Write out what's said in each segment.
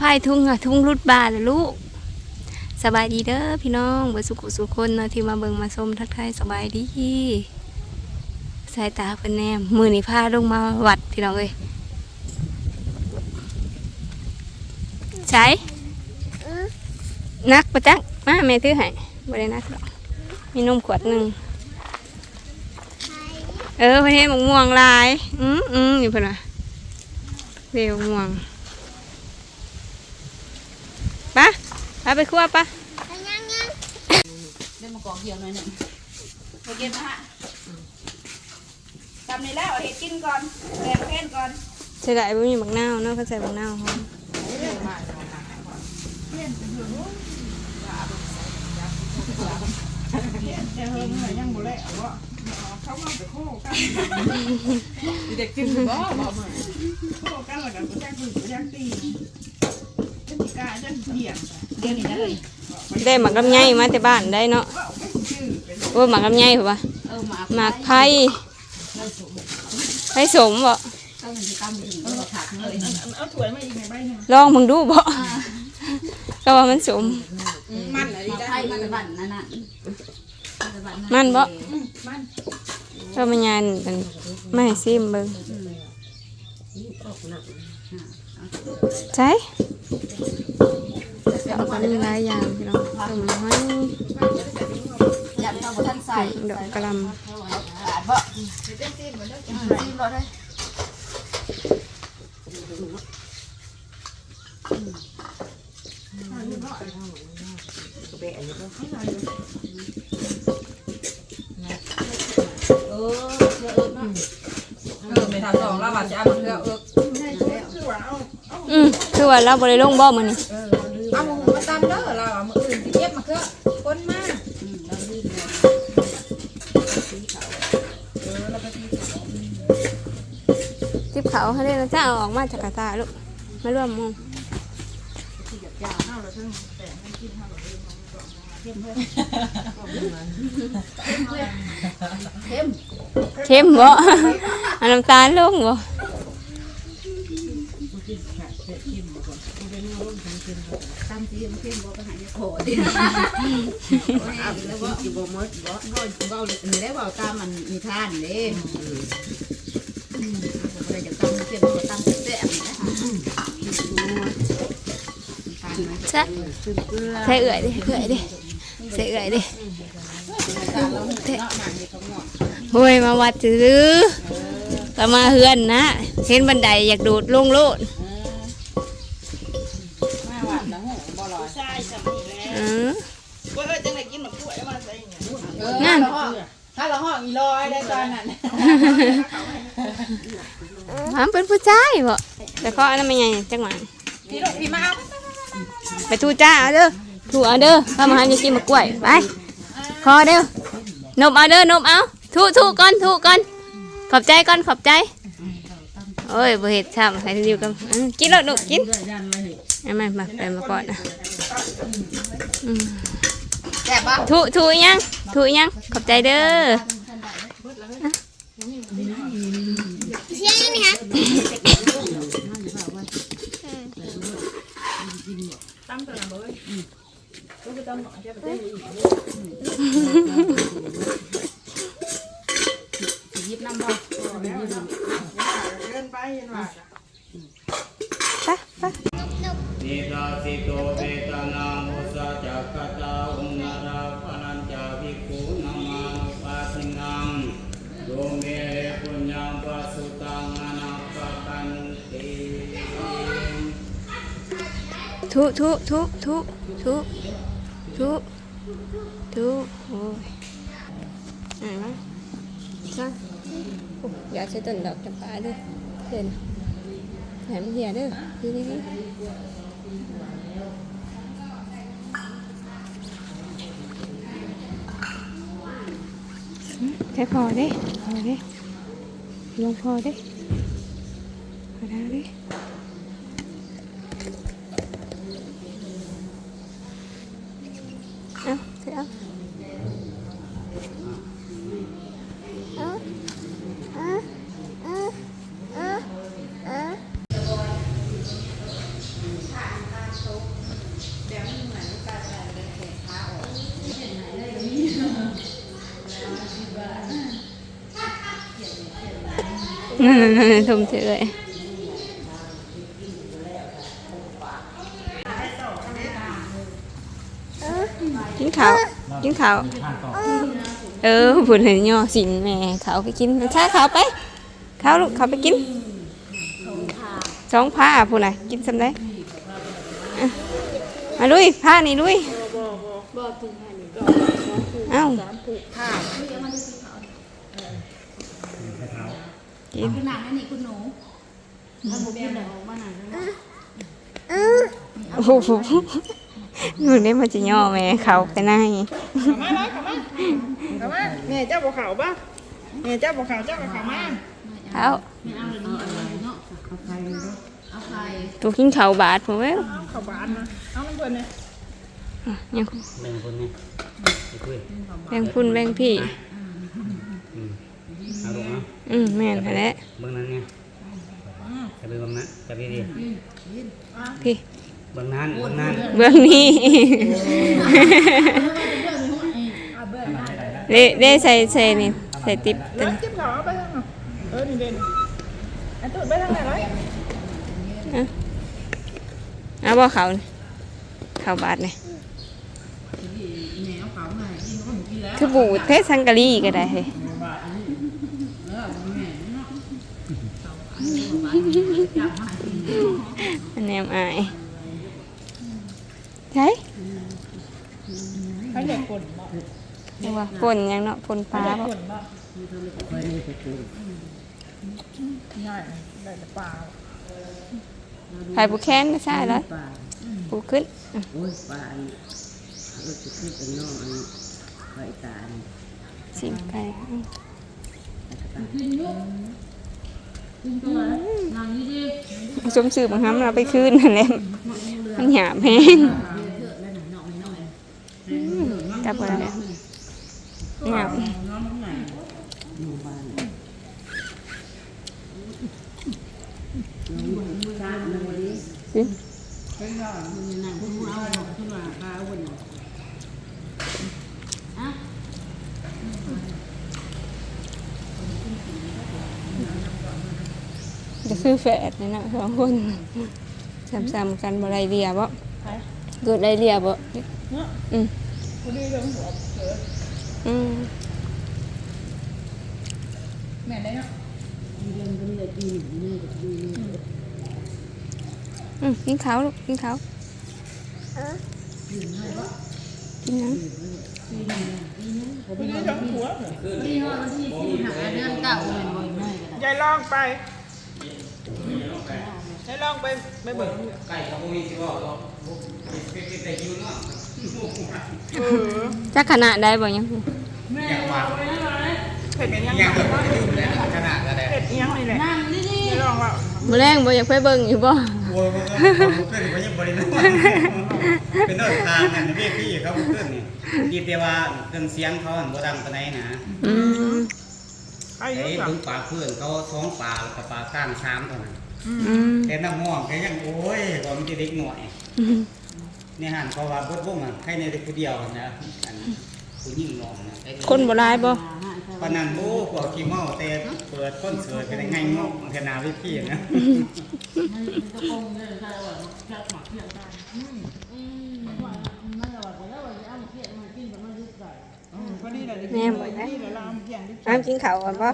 พายทุ่งอะทุ่งรุดบาเลยลูกสบายดีเด้อพี่น้องเบิดสุขุสุขคนเนาะที่มาเบิงมาชมทักทายสบายดีสายตาเพิ่นแนมมือนี่พาลงมาวัดพี่น้องเอ้ยใช้นักประจักมาแม่ถือให้บ่ได้นักหรอกมีนมขวดหนึ่งเออเพิ่เฮ็ดหมกม่วงลาย อืมอืมอยู่เพิ่อนว่าเร็วม่วง ปะปะไปครัวปะเล่นมากอกเหี่ยวหน่อยหนึ่งโอเคนะฮะทำนี่แล้วเอาเห็ดกินก่อนแกงเพ่นก่อน ใส่ได้บ่มีบักนาวเนาะเขาใส่บักนาวหอมเด็กกินบ่บ่มาโอ้กันแล้วกันก็แจ้งคือก็แจ้งตีเป็นกาจันเหี่ยงเได้หมักลำไยมาแต่บ้านได้เนาะว่าเอาไปชื่อเป็นโอ้หมักลำไยเหรอวะเออหมาหมักไผ่ไผ่สมบ่ก็มันจะกำถึงก็ถักเลยเอาถ้วยมาอีกในใบหนึ่งลองมึงดูบ่ก็ว่ามันสม มันอะไรมาได้ไผ่มาตะบันนั่นน่ะมันบ่มันก็มันยานกันไม่ให้ซิมเบิ่งใช่ เอาไปมีหลายอย่างพี่น้องต้มหอยยันเข้าบ่ทันใส่ดอกกระหลขาดบ่ซีมบ่ได้เออเออเนาะเออไม่ทำสองแล้วว่าจะเอาเลือกเออคือว่าเอาเอำอืมคือว่าเราบ่ได้ลงบ่มื้อนี้เอามาหุงมาตำเด้อเราเอามาอื่นที่เก็บมาเกอะคนมาอืมเราเลยเออแล้วก็ที่จิบเขาให้ได้นะจ้าเอาออกมาจากกระตาลูกมาร่วมหมงเข้มเข้มบ่เอน้ำตาลลงบ่ ตามซีมเข้มบ่ก็หายโผล่ดิอาแล้วบ่อยู่บ่มดบ่บ่บ่นี่ได้บ่ตามมันมีทานเด้อืมบ่ได้จะตามเข้มบ่ตามแซ่บนะทานไหมใช่ใส่เอื่อยดิเอื่อยดิใส่เอื่อยดิโอ้ยมาวัดซื้อก็มาเฮือนนะ เห็นบันไดอยากโดดลงโลด นะหูบ่ลอยใช่จำอีกแล้วอือว่าเออจังไหนกินหมักกล้วยมาใส่เนี่ยเออถ้าเราห้องอีลอยได้ตอนนั้นมันเป็นผู้ชายบ่แต่เขาอันนั้นไม่ใหญ่จังหวะพี่ลูกพี่มาเอาไปทูจ้าเอาเด้อถูเอาเด้อข้ามาหาจะกินมะกล้วยไปคอเด้อนบเอาเด้อนบเอาถูถูก่อนถูก่อนขอบใจก่อนขอบใจโอ้ยบ่เห็ดช้ำใครที่อยู่กับอืมกินแล้วลูกกิน เอามามาไปมาก่อนนะอืมแซ่บบ่ถูถูอีหยังถูอีหยังขอบใจเด้อตั้มตัวนั้นเลยก็คือตั้ ติโตเวตนาโมสาจักขตาอุณาราปนัญจาวิกุนามานุปัสสินังโยเมปุญญังปัสสุตังอนาปกันติถูถูถูถูถูถูถูโอ้ยอ่านมาจ้าโอ้ยอย่าใช้ต้นดอกจำปาเด้อเด่นแหมเหียเด้อดีดีดี ให้พอเด้พอเด้ลงพอเด้พอแล้วเด้เอาเสร็จเอา ทุ่มเฉยกินข้าวกินข้าวเออผุนเห็นย่อสินแม่เขาไปกินใช่เขาไปเขาลูกเขาไปกินสองผ้าผู้ไหนะกินสำได้อะมาลุยผ้านี่ลุยเอ้า กินขนาดนั้นนี่คุณหนูถ้าผมกินแต่ออกมาหนังนะโอ้โหหนูได้มาจะย่อแม่เขาไปไหนเข้ามาเลยเข้ามาเข้ามาแม่เจ้าบ่เขาป่ะแม่เจ้าบ่เขาเจ้าก็เข้ามาเขาไม่เอาเลยเอาอะไรเนาะเอาไข่เอาไข่ตัวกินเขาวบาดผมเว้ยเอาเข้าบ้านมาเอามันเพิ่นเลยอะยังแบ่งคนนี่ไปคุยแบ่งพุ่นแบ่งพี่อืม เอาลูกเนาะอืมแม่นหั่นแหละเบื้องนั้นไงจะไปเบื้องนั้นจะไปดีพี่เบื้องนั้นเบื้องนั้นเบื้องนี้ เด้เด้ใส่ใส่นี่ใส่ติ๊บแล้ตัววนี้จิ้มเขาเอาไปทางไหนเออนี่เด่นไอ้ตุ๊ดไปทางไหนเลยเอาบ่เขานี่เขาบาดนี่แมวเขามากินก็กินแล้วคือบูดเทสังกะรีก็ได้เฮ้ย เออแม่เนาะ อันแนมอายใช่ให้เด็กคนบ่เรียกว่าปนยังเนาะปนปลาบ่คนบ่ง่ายได้แต่ปลาไผ่บุแค้นไม่ใช่แล้วปูขึ้นโอ้ยป่าเออจะขึ้นเป็นน้องอันไข่ตาสิมไปนางนี่ดิ สมสื่อบางครั้งเราไปคืนนั่นแหละมันหยาบแห้งจับอะไรเนี่ยหยาบ ชาติมันวันนี้ สิ นางคุณเอาขึ้นมาพาวันอะ จะ คือแฝดนี่นะสองคนซ้ำๆกันบ่ไรเรียบ่เกิดไรเรียบ่เนาะอืมพอดีเรื่องหัวเกิดอืมแม่ได้เนาะเรื่องเป็นเรื่องดีนี่ก็ดีอืมกินข้าวลูกกินข้าวกินหยังพอดีเรื่องหัวเหรอที่ห้อที่ที่หาเดือนเก่าเป็นบ่อยหน่อยก็ได้ยายลองไป ยายลองไปไปเบิ่งใกล้เขาบ่มีสิบอกหรอกแต่อยู่เนาะเออจักขนาดได้บ่ยังอยากว่าเผ็ดยังอยากแบบจะอยู่แล้วขนาดนั้นแหละเผ็ดยังนี่แหละนั่งนี่ดิยายลองว่ามื้อแรงบ่อยากไปเบิ่งอยู่บ่โอ้ยมันก็เพื่อนเขายังบริโภคเป็นเรื่องทางนั่นพี่พี่เขาเพื่อนนี่ดีแต่ว่าเครื่องเสียงเขาอันบ่ดังปานใดนะอืม ไอ้ไอ้ยุ่งกับเพิ่งปลาเพื่อนเขาสองปลาแล้วก็ปลาก้างสามเท่านั้นอืมแต่น้ำม่วงแค่ยังโอ้ยว่ามันจะเด็กหน่อยอืมเนี่ยหันเขาว่าเบิดวงอะใครในเด็กผู้เดียวนะอันผู้หญิงลองนะไอ้คนบ่หลายบ่ปานนั้นโอ้พวกขี้เมาแต่เปิดคอนเสิร์ตกันได้ไงงอกขนาดวิพี่นะ มันตะโกนเลยค่ะว่าแค่หมักเพียงได้ แม่บ่ได้นี่เดี๋ยวเราเอาเพียงดิอ้ามกินข้าวก่อนบ่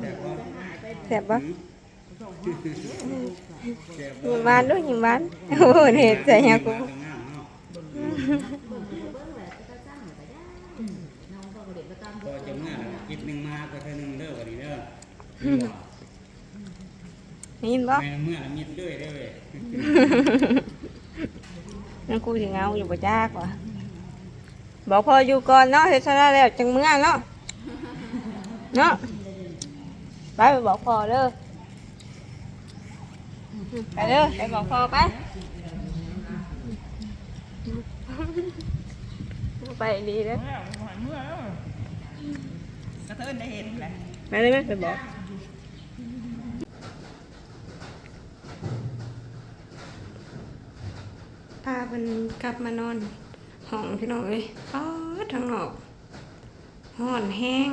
แต่ก็แซ่บบ่ยิ้มหวานด้วยยิ้มหวานโอ้โหเฮ็ดใจหยังกูงามเนาะก็จะเมื่อคิดหนึ่งมาก็เท่านึงเด้อวันนี้เด้อได้ยินบ่แม่เมื่อมิดด้วยเด้อเว้ยนั่นกูสิเหงาอยู่บ่จักว่ะ บอกพออยู่ก่อนเนาะเฮ็ดซะแล้วจังมื้อเนาะเนาะไปไปบอกพ่อเด้อไปเด้อไปบอกพ่อไปไปดีเด้อเมื่อหอยเมื่อแล้วกระเทินได้เห็นแหละไปเลยไหมไปบอกพาเพิ่นกลับมานอน ห้องพี่น้องเอ้ยป๊อดทางนอกห้อนแห้ง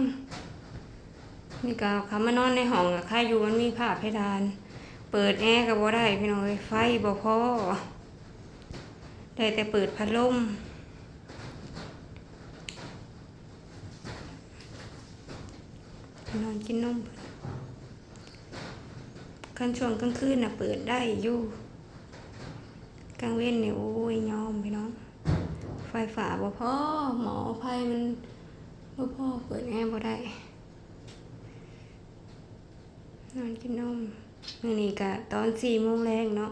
นี่ก็เขามานอนในห้องอะค่าอยู่มันมีผ้าเพดาน เปิดแอร์ก็บ่ได้พี่น้องเอ้ยไฟบ่พอได้แต่เปิดพัดลมนอนกินนมคันช่วงกลางคืนน่ะเปิดได้อยู่กลางเว้นเนี่ยโอ้ยยอมพี่น้อง ไฟฝาบ่พ่อหมอไฟมันบ่พ่อเปิดแอร์บ่ได้นอนกินนมมื่อนี้กะตอนสี่โมงแรงเนาะ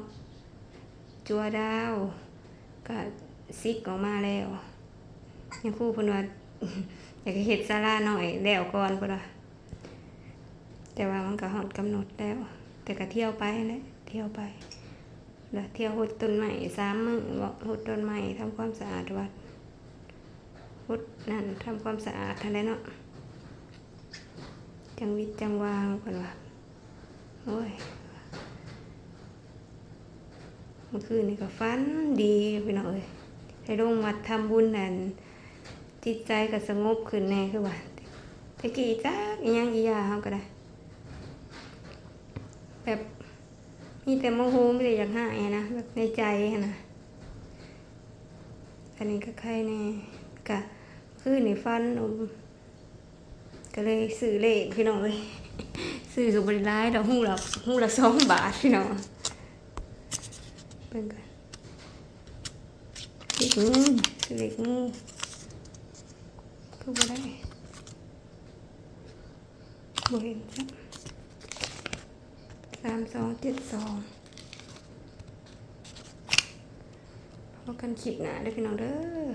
จัวดาวกะซิกออกมาแล้วยังคู่พนว่าอยากให้เฮ็ดศาลาหน่อยแล้วก่อนพนว่าแต่ว่ามันก็ฮอดกำหนดแล้ว แต่ก็เที่ยวไปแหละเที่ยวไป แล้วเที่ยวหุดต้นไม้สามมือบ่หุดต้นไม้ทำความสะอาดวัดหุดนั่นทำความสะอาดทันได้เนาะจังวิจังวางเพิ่นว่าโอ้ยเมื่อคืนนี่ก็ฝันดีพี่น้อยให้ลงวัดทำบุญนั่นจิตใจก็สงบขึ้นแน่คือว่าตะกี้จักอีหยังอียาเฮาก็ได้แบบ มีแต่โมโหมีแต่อยากหายนะแบบในใจนะอันนี้ก็ใครแน่กะคืนนี่ฟันอมก็เลยซื้อเลขพี่น้องเอ้ยซื้อกับริร้ายดอกหูละหูละสองบาทพี่น้องเป็นกันเล็กงูซื้อเล็กงูก็บ่ได้บ่เห็นจ้ะ สามสองเจ็ดสองพอกันคลิปหนาได้อพี่น้องเด้อ